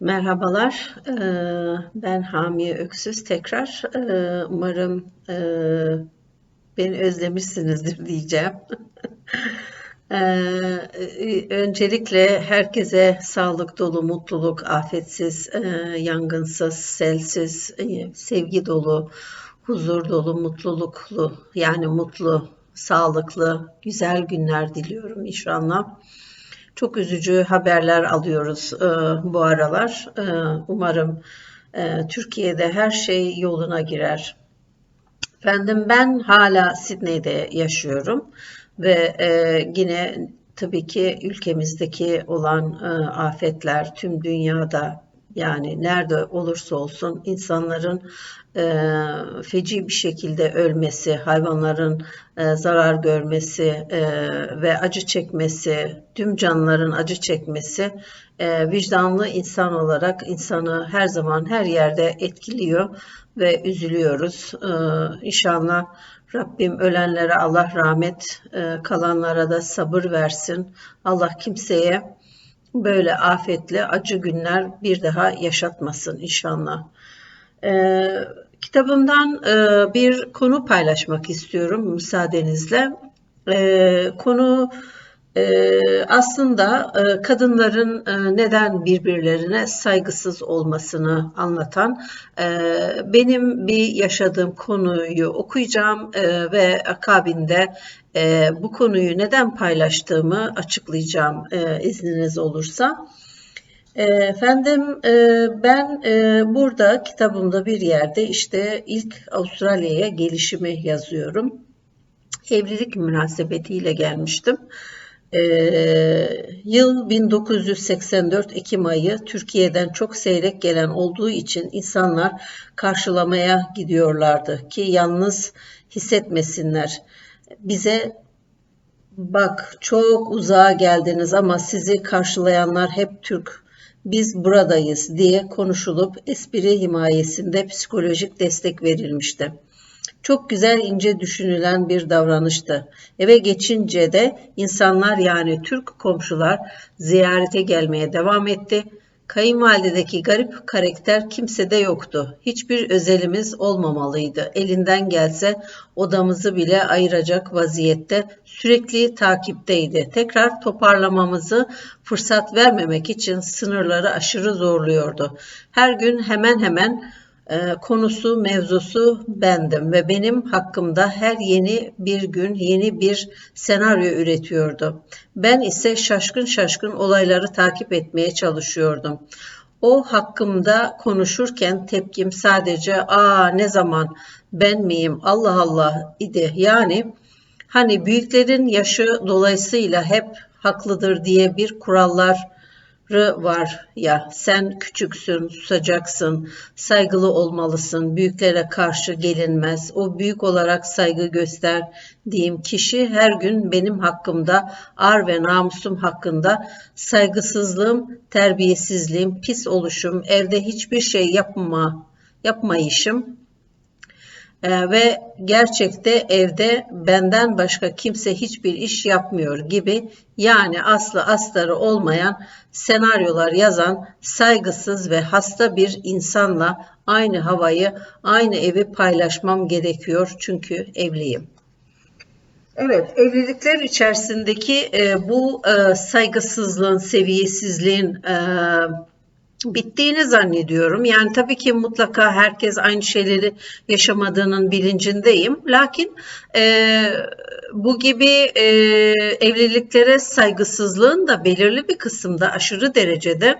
Merhabalar, eee, ben Hamiye Öksüz tekrar. Eee, Umarım eee, beni özlemişsinizdir diyeceğim. Eee, Öncelikle herkese sağlık dolu, mutluluk, afetsiz, yangınsız, selsiz, sevgi dolu, huzur dolu, mutluluklu, yani mutlu, sağlıklı, güzel günler diliyorum inşallah. Çok üzücü haberler alıyoruz e, bu aralar. E, umarım e, Türkiye'de her şey yoluna girer. Efendim ben hala Sydney'de yaşıyorum ve e, yine tabii ki ülkemizdeki olan e, afetler tüm dünyada yani nerede olursa olsun insanların e, feci bir şekilde ölmesi, hayvanların e, zarar görmesi e, ve acı çekmesi, tüm canlıların acı çekmesi e, vicdanlı insan olarak insanı her zaman her yerde etkiliyor ve üzülüyoruz. E, inşallah Rabbim ölenlere Allah rahmet, e, kalanlara da sabır versin. Allah kimseye böyle afetli acı günler bir daha yaşatmasın inşallah. Ee, kitabımdan e, bir konu paylaşmak istiyorum müsaadenizle. Ee, konu aslında e, kadınların e, neden birbirlerine saygısız olmasını anlatan e, benim bir yaşadığım konuyu okuyacağım ve akabinde bu konuyu neden paylaştığımı açıklayacağım izniniz olursa. Efendim ben burada kitabımda bir yerde işte ilk Avustralya'ya gelişimi yazıyorum. Evlilik münasebetiyle gelmiştim. Ee, yıl 1984 Ekim ayı Türkiye'den çok seyrek gelen olduğu için insanlar karşılamaya gidiyorlardı ki yalnız hissetmesinler bize bak çok uzağa geldiniz ama sizi karşılayanlar hep Türk. Biz buradayız diye konuşulup espri himayesinde psikolojik destek verilmişti. Çok güzel ince düşünülen bir davranıştı. Eve geçince de insanlar yani Türk komşular ziyarete gelmeye devam etti. Kayınvalidedeki garip karakter kimsede yoktu. Hiçbir özelimiz olmamalıydı. Elinden gelse odamızı bile ayıracak vaziyette sürekli takipteydi. Tekrar toparlamamızı fırsat vermemek için sınırları aşırı zorluyordu. Her gün hemen hemen e, konusu, mevzusu bendim ve benim hakkımda her yeni bir gün yeni bir senaryo üretiyordu. Ben ise şaşkın şaşkın olayları takip etmeye çalışıyordum. O hakkımda konuşurken tepkim sadece aa ne zaman ben miyim Allah Allah idi. Yani hani büyüklerin yaşı dolayısıyla hep haklıdır diye bir kurallar var ya sen küçüksün, susacaksın, saygılı olmalısın, büyüklere karşı gelinmez, o büyük olarak saygı göster diyeyim. Kişi her gün benim hakkımda, ar ve namusum hakkında saygısızlığım, terbiyesizliğim, pis oluşum, evde hiçbir şey yapma, yapmayışım, ee, ve gerçekte evde benden başka kimse hiçbir iş yapmıyor gibi yani aslı astarı olmayan senaryolar yazan saygısız ve hasta bir insanla aynı havayı, aynı evi paylaşmam gerekiyor çünkü evliyim. Evet, evlilikler içerisindeki e, bu e, saygısızlığın, seviyesizliğin e, bittiğini zannediyorum. Yani tabii ki mutlaka herkes aynı şeyleri yaşamadığının bilincindeyim. Lakin e, bu gibi e, evliliklere saygısızlığın da belirli bir kısımda aşırı derecede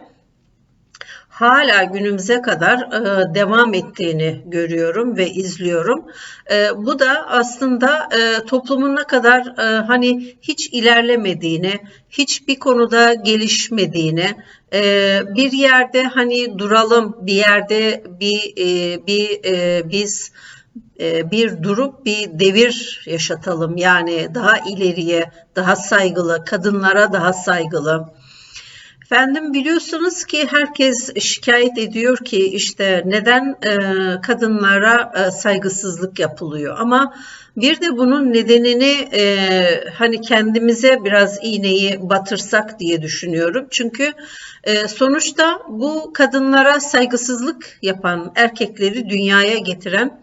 hala günümüze kadar e, devam ettiğini görüyorum ve izliyorum. E, bu da aslında e, toplumun ne kadar e, hani hiç ilerlemediğini, hiçbir konuda gelişmediğini, e, bir yerde hani duralım, bir yerde bir e, bir e, biz e, bir durup bir devir yaşatalım. Yani daha ileriye, daha saygılı, kadınlara daha saygılı Efendim biliyorsunuz ki herkes şikayet ediyor ki işte neden e, kadınlara e, saygısızlık yapılıyor. Ama bir de bunun nedenini e, hani kendimize biraz iğneyi batırsak diye düşünüyorum. Çünkü e, sonuçta bu kadınlara saygısızlık yapan erkekleri dünyaya getiren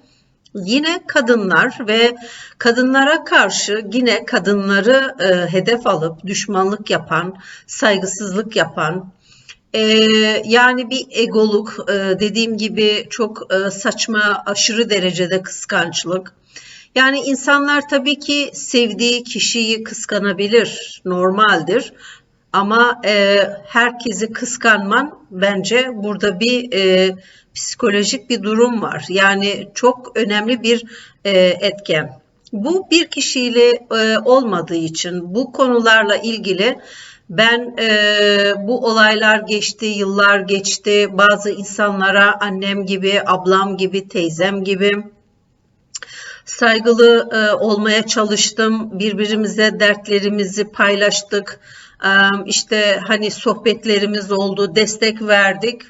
yine kadınlar ve kadınlara karşı yine kadınları e, hedef alıp düşmanlık yapan, saygısızlık yapan, e, yani bir egoluk, e, dediğim gibi çok e, saçma, aşırı derecede kıskançlık. Yani insanlar tabii ki sevdiği kişiyi kıskanabilir, normaldir. Ama e, herkesi kıskanman bence burada bir e, psikolojik bir durum var. Yani çok önemli bir e, etken. Bu bir kişiyle e, olmadığı için bu konularla ilgili ben e, bu olaylar geçti, yıllar geçti. Bazı insanlara annem gibi, ablam gibi, teyzem gibi saygılı e, olmaya çalıştım. Birbirimize dertlerimizi paylaştık. E, işte hani sohbetlerimiz oldu, destek verdik.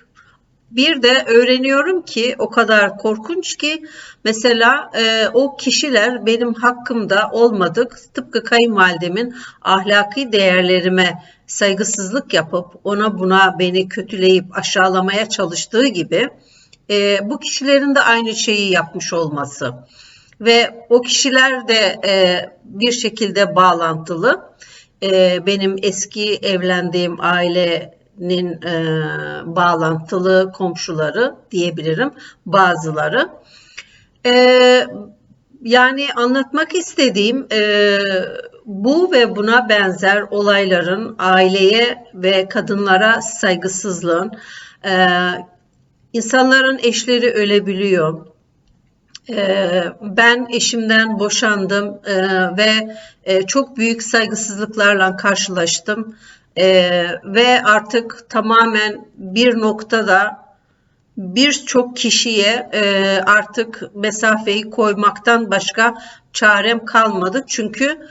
Bir de öğreniyorum ki o kadar korkunç ki mesela e, o kişiler benim hakkımda olmadık tıpkı kayınvalidemin ahlaki değerlerime saygısızlık yapıp ona buna beni kötüleyip aşağılamaya çalıştığı gibi e, bu kişilerin de aynı şeyi yapmış olması ve o kişiler de e, bir şekilde bağlantılı. E, benim eski evlendiğim ailenin e, bağlantılı komşuları diyebilirim bazıları. E, yani anlatmak istediğim e, bu ve buna benzer olayların aileye ve kadınlara saygısızlığın, e, insanların eşleri ölebiliyor, ben eşimden boşandım e, ve e, çok büyük saygısızlıklarla karşılaştım. E, ve artık tamamen bir noktada birçok kişiye artık mesafeyi koymaktan başka çarem kalmadı. Çünkü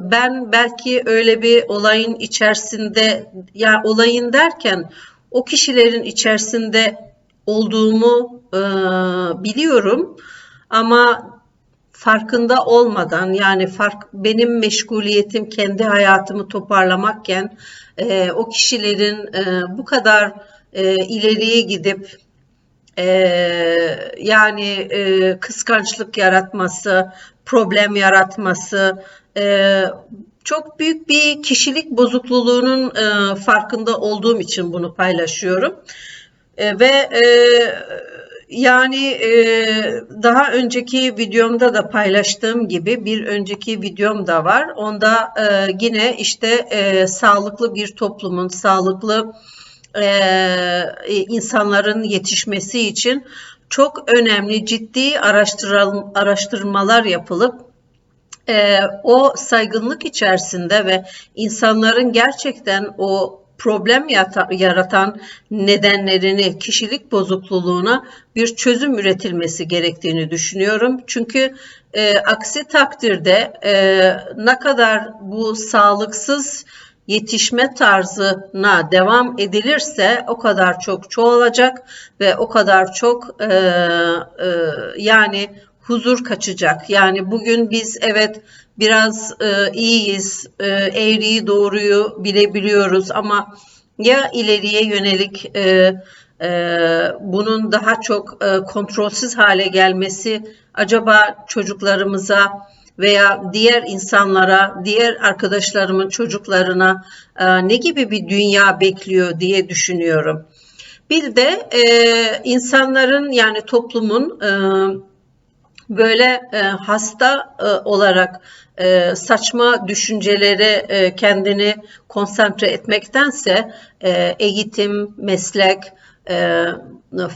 ben belki öyle bir olayın içerisinde ya yani olayın derken o kişilerin içerisinde olduğumu e, biliyorum ama farkında olmadan yani fark benim meşguliyetim kendi hayatımı toparlamakken e, o kişilerin e, bu kadar e, ileriye gidip e, yani e, kıskançlık yaratması, problem yaratması, e, çok büyük bir kişilik bozukluğunun e, farkında olduğum için bunu paylaşıyorum. E, ve e, yani e, daha önceki videomda da paylaştığım gibi bir önceki videom da var. Onda e, yine işte e, sağlıklı bir toplumun, sağlıklı e, insanların yetişmesi için çok önemli ciddi araştırmalar yapılıp e, o saygınlık içerisinde ve insanların gerçekten o problem yaratan nedenlerini, kişilik bozukluğuna bir çözüm üretilmesi gerektiğini düşünüyorum. Çünkü e, aksi takdirde e, ne kadar bu sağlıksız yetişme tarzına devam edilirse o kadar çok çoğalacak ve o kadar çok e, e, yani huzur kaçacak. Yani bugün biz evet biraz e, iyiyiz, e, eğriyi doğruyu bilebiliyoruz ama ya ileriye yönelik e, e, bunun daha çok e, kontrolsüz hale gelmesi acaba çocuklarımıza veya diğer insanlara, diğer arkadaşlarımın çocuklarına e, ne gibi bir dünya bekliyor diye düşünüyorum. Bir de e, insanların yani toplumun e, böyle e, hasta e, olarak e, saçma düşüncelere e, kendini konsantre etmektense e, eğitim, meslek, e,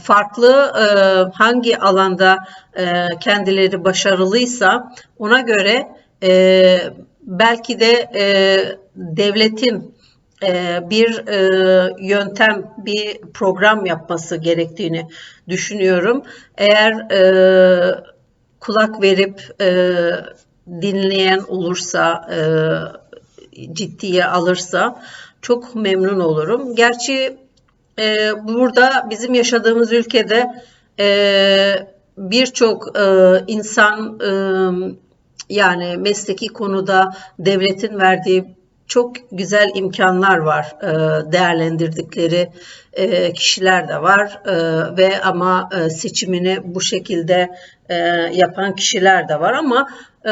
farklı e, hangi alanda e, kendileri başarılıysa ona göre e, belki de e, devletin e, bir e, yöntem, bir program yapması gerektiğini düşünüyorum. Eğer e, kulak verip e, dinleyen olursa, e, ciddiye alırsa çok memnun olurum. Gerçi e, burada bizim yaşadığımız ülkede e, birçok e, insan e, yani mesleki konuda devletin verdiği çok güzel imkanlar var e, değerlendirdikleri e, kişiler de var e, ve ama seçimini bu şekilde e, yapan kişiler de var ama e,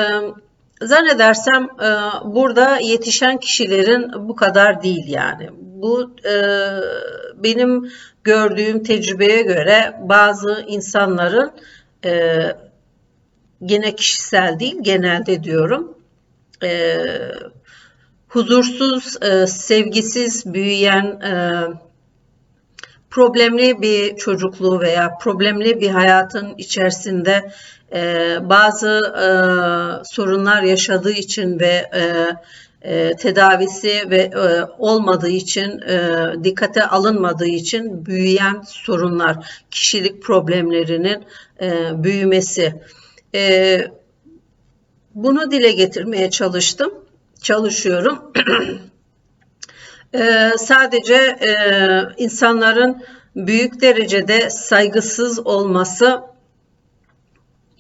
zannedersem e, burada yetişen kişilerin bu kadar değil yani. Bu e, benim gördüğüm tecrübeye göre bazı insanların e, gene kişisel değil genelde diyorum e, huzursuz, e, sevgisiz büyüyen e, problemli bir çocukluğu veya problemli bir hayatın içerisinde e, bazı e, sorunlar yaşadığı için ve e, e, tedavisi ve e, olmadığı için e, dikkate alınmadığı için büyüyen sorunlar, kişilik problemlerinin e, büyümesi. E, bunu dile getirmeye çalıştım, çalışıyorum. e, sadece e, insanların büyük derecede saygısız olması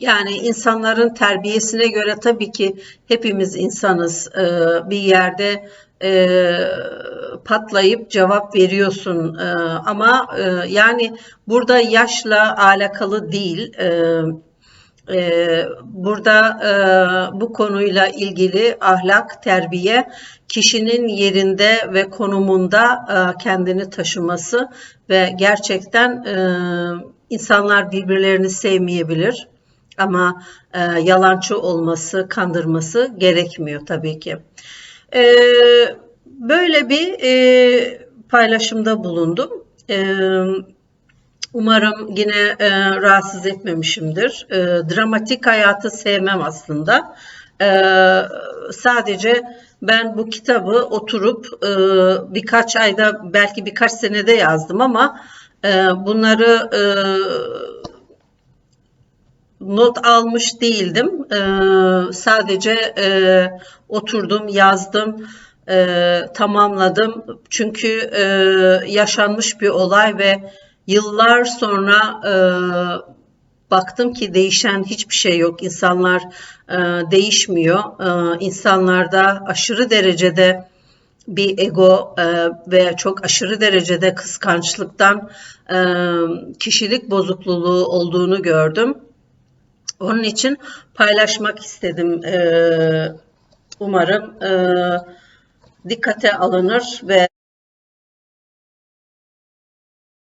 yani insanların terbiyesine göre tabii ki hepimiz insanız. Ee, bir yerde e, patlayıp cevap veriyorsun Ee, ama e, yani burada yaşla alakalı değil. E, burada e, bu konuyla ilgili ahlak, terbiye, kişinin yerinde ve konumunda e, kendini taşıması ve gerçekten e, insanlar birbirlerini sevmeyebilir ama yalancı olması, kandırması gerekmiyor tabii ki. E, böyle bir paylaşımda bulundum. Umarım yine e, rahatsız etmemişimdir. E, dramatik hayatı sevmem aslında. E, sadece ben bu kitabı oturup e, birkaç ayda belki birkaç senede yazdım ama e, bunları e, not almış değildim. E, sadece e, oturdum, yazdım, e, tamamladım. Çünkü e, yaşanmış bir olay ve yıllar sonra e, baktım ki değişen hiçbir şey yok. İnsanlar e, değişmiyor. E, insanlarda aşırı derecede bir ego e, ve çok aşırı derecede kıskançlıktan e, kişilik bozukluğu olduğunu gördüm. Onun için paylaşmak istedim. E, umarım e, dikkate alınır ve